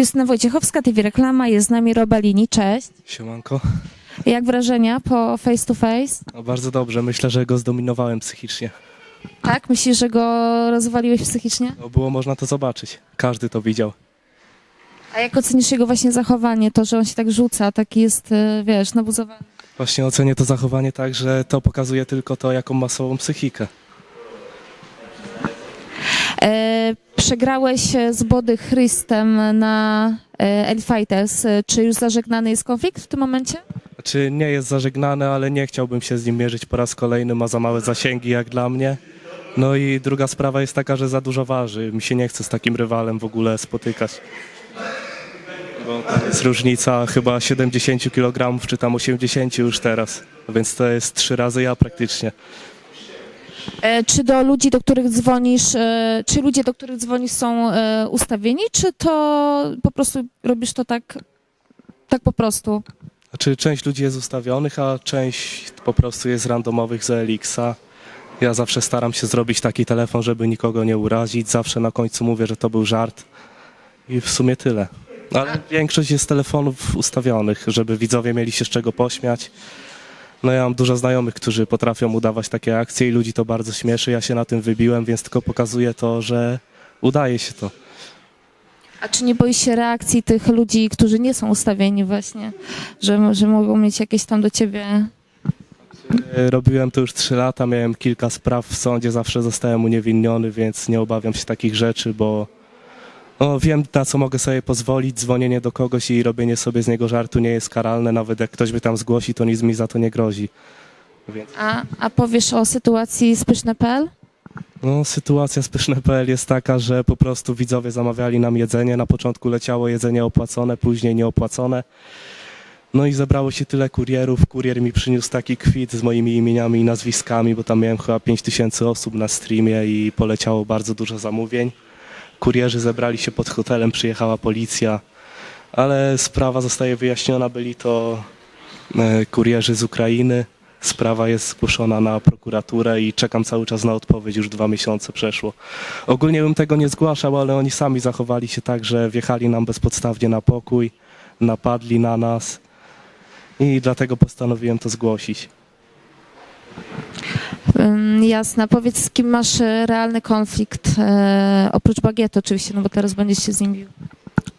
Justyna Wojciechowska, TV Reklama, jest z nami Robalini, cześć. Siemanko. Jak wrażenia po face to face? No bardzo dobrze, myślę, że go zdominowałem psychicznie. Tak? Myślisz, że go rozwaliłeś psychicznie? No, było można to zobaczyć, każdy to widział. A jak ocenisz jego właśnie zachowanie, to, że on się tak rzuca, taki jest, e, wiesz, nabuzowany? Właśnie ocenię to zachowanie tak, że to pokazuje tylko to, jaką ma sobą psychikę. E, przegrałeś e, z Body Chrystem na e, Elite Fighters. E, Czy już zażegnany jest konflikt w tym momencie? Znaczy nie jest zażegnany, ale nie chciałbym się z nim mierzyć po raz kolejny, ma za małe zasięgi jak dla mnie. No i druga sprawa jest taka, że za dużo waży. Mi się nie chce z takim rywalem w ogóle spotykać. Jest różnica chyba 70 kg, czy tam 80 już teraz. Więc to jest trzy razy ja praktycznie. E, Czy do ludzi, do których dzwonisz, e, czy ludzie, do których dzwonisz są e, ustawieni, czy to po prostu robisz to tak, tak po prostu? Znaczy, część ludzi jest ustawionych, a część po prostu jest randomowych z Elixa. Ja zawsze staram się zrobić taki telefon, żeby nikogo nie urazić. Zawsze na końcu mówię, że to był żart. I w sumie tyle. Ale większość jest telefonów ustawionych, żeby widzowie mieli się z czego pośmiać. No ja mam dużo znajomych, którzy potrafią udawać takie akcje i ludzi to bardzo śmieszy. Ja się na tym wybiłem, więc tylko pokazuję to, że udaje się to. A czy nie boisz się reakcji tych ludzi, którzy nie są ustawieni właśnie, że, że mogą mieć jakieś tam do ciebie... E, Robiłem to już 3 lata, miałem kilka spraw w sądzie, zawsze zostałem uniewinniony, więc nie obawiam się takich rzeczy, bo no, wiem na co mogę sobie pozwolić. Dzwonienie do kogoś i robienie sobie z niego żartu nie jest karalne, nawet jak ktoś by tam zgłosi, to nic mi za to nie grozi. Więc A, a powiesz o sytuacji z Pyszne.pl? no, sytuacja z Pyszne.pl jest taka, że po prostu widzowie zamawiali nam jedzenie. Na początku leciało jedzenie opłacone, później nieopłacone. No i zebrało się tyle kurierów. Kurier mi przyniósł taki kwit z moimi imieniami i nazwiskami, bo tam miałem chyba 5000 osób na streamie i poleciało bardzo dużo zamówień. Kurierzy zebrali się pod hotelem, przyjechała policja, ale sprawa zostaje wyjaśniona. Byli to e, kurierzy z Ukrainy. Sprawa jest zgłoszona na prokuraturę i czekam cały czas na odpowiedź. Już dwa miesiące przeszło. Ogólnie bym tego nie zgłaszał, ale oni sami zachowali się tak, że wjechali nam bezpodstawnie na pokój, napadli na nas i dlatego postanowiłem to zgłosić. Ym, jasne. Powiedz, z kim masz e, realny konflikt, e, oprócz Bagietu oczywiście, no bo teraz będziesz się z nim bił.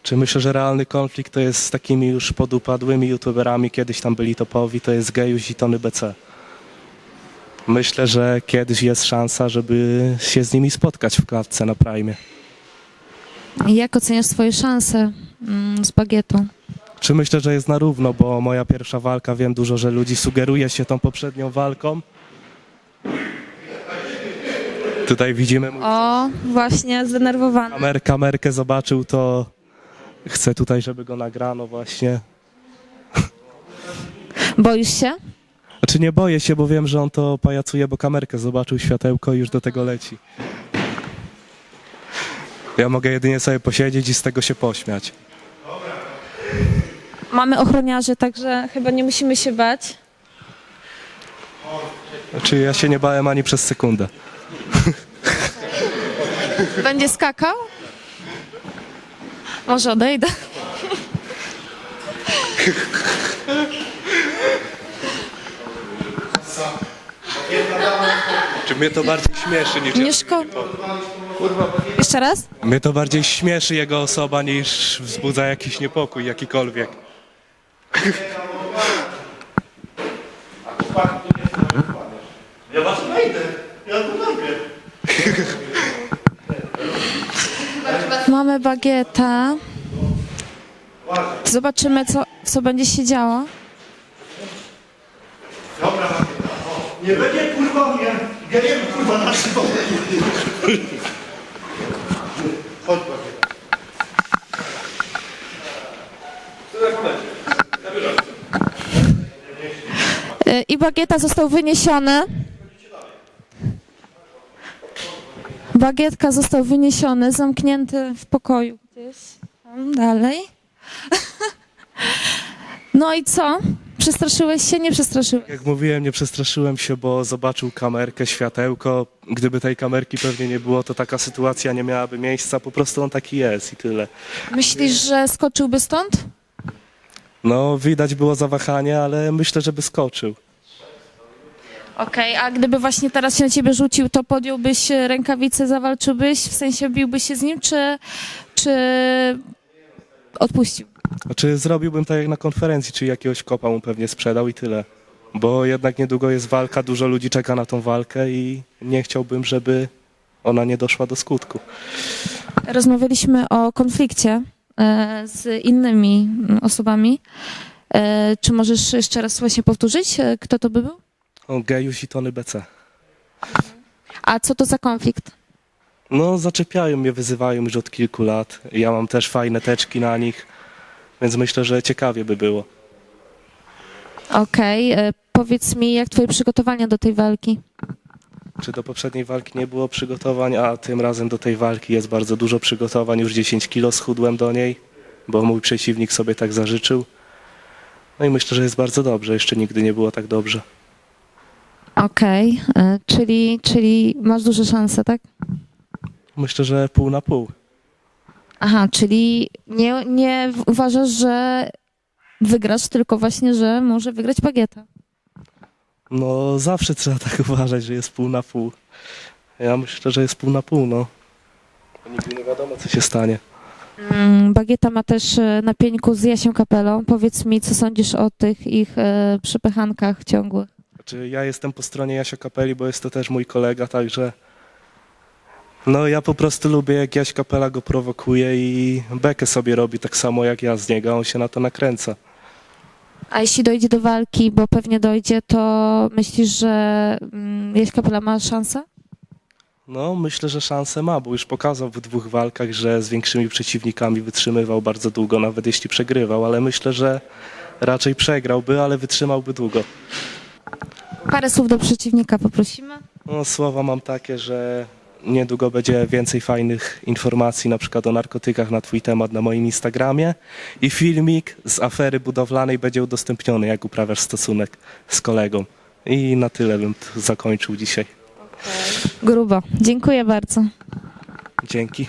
Czy myślę, że realny konflikt to jest z takimi już podupadłymi youtuberami, kiedyś tam byli topowi, to jest Gejuś i Tony BC. Myślę, że kiedyś jest szansa, żeby się z nimi spotkać w klatce na Prime. Jak oceniasz swoje szanse mm, z Bagietu? Czy myślę, że jest na równo, bo moja pierwsza walka, wiem dużo, że ludzi sugeruje się tą poprzednią walką. Tutaj widzimy mój O, właśnie, zdenerwowany. kamer, kamerkę, zobaczył to. Chcę tutaj, żeby go nagrano właśnie. Boisz się? Znaczy nie boję się, bo wiem, że on to pajacuje, bo kamerkę zobaczył, światełko i już do tego leci. Ja mogę jedynie sobie posiedzieć i z tego się pośmiać. Mamy ochroniarzy, także chyba nie musimy się bać. Znaczy ja się nie bałem ani przez sekundę. Będzie skakał? Może odejdę. Czy mnie to bardziej śmieszy niż... Nie szkoda. Jeszcze raz? Mnie to bardziej śmieszy jego osoba niż wzbudza jakiś niepokój jakikolwiek. Ja was znajdę. Ja to. Mamy bagieta. Zobaczymy, co, co będzie się działo. Dobra, nie będzie kurwa mnie. Gejemy kurwa na. Chodź Bagieta. Y, I bagieta został wyniesiony. Bagietka został wyniesiony, zamknięty w pokoju gdzieś. Tam dalej. No i co? Przestraszyłeś się? Nie przestraszyłeś? Jak mówiłem, nie przestraszyłem się, bo zobaczył kamerkę, światełko. Gdyby tej kamerki pewnie nie było, to taka sytuacja nie miałaby miejsca. Po prostu on taki jest i tyle. Myślisz, że skoczyłby stąd? No, widać było zawahanie, ale myślę, że by skoczył. Okej, a gdyby właśnie teraz się na ciebie rzucił, to podjąłbyś rękawice, zawalczyłbyś? W sensie biłbyś się z nim, czy, czy odpuścił? Znaczy, zrobiłbym tak jak na konferencji, czyli jakiegoś kopa mu pewnie sprzedał i tyle. Bo jednak niedługo jest walka, dużo ludzi czeka na tą walkę i nie chciałbym, żeby ona nie doszła do skutku. Rozmawialiśmy o konflikcie e, z innymi osobami. E, Czy możesz jeszcze raz właśnie powtórzyć, e, kto to by był? Gejuś i Tony BC. A co to za konflikt? No, zaczepiają mnie, wyzywają już od kilku lat. Ja mam też fajne teczki na nich, więc myślę, że ciekawie by było. Okej, e, powiedz mi, jak twoje przygotowania do tej walki? Czy do poprzedniej walki nie było przygotowań, a tym razem do tej walki jest bardzo dużo przygotowań. Już 10 kilo schudłem do niej, bo mój przeciwnik sobie tak zażyczył. No i myślę, że jest bardzo dobrze. Jeszcze nigdy nie było tak dobrze. Okej, e, czyli, czyli masz duże szanse, tak? Myślę, że pół na pół. Aha, czyli nie, nie uważasz, że wygrasz, tylko właśnie, że może wygrać Bagieta. No, zawsze trzeba tak uważać, że jest pół na pół. Ja myślę, że jest pół na pół, no. Nigdy nie wiadomo, co się stanie. Mm, Bagieta ma też e, na pieńku z Jasią Kapelą. Powiedz mi, co sądzisz o tych ich e, przypychankach ciągłych? Znaczy, ja jestem po stronie Jasia Kapeli, bo jest to też mój kolega, także... No, ja po prostu lubię, jak Jaś Kapela go prowokuje i bekę sobie robi tak samo jak ja z niego, on się na to nakręca. A jeśli dojdzie do walki, bo pewnie dojdzie, to myślisz, że mm, Jaś Kapela ma szansę? No, myślę, że szansę ma, bo już pokazał w dwóch walkach, że z większymi przeciwnikami wytrzymywał bardzo długo, nawet jeśli przegrywał, ale myślę, że raczej przegrałby, ale wytrzymałby długo. Parę słów do przeciwnika poprosimy. No, słowa mam takie, że niedługo będzie więcej fajnych informacji, na przykład o narkotykach na twój temat na moim Instagramie i filmik z afery budowlanej będzie udostępniony, jak uprawiasz stosunek z kolegą. I na tyle bym t- zakończył dzisiaj. Grubo. Dziękuję bardzo. Dzięki.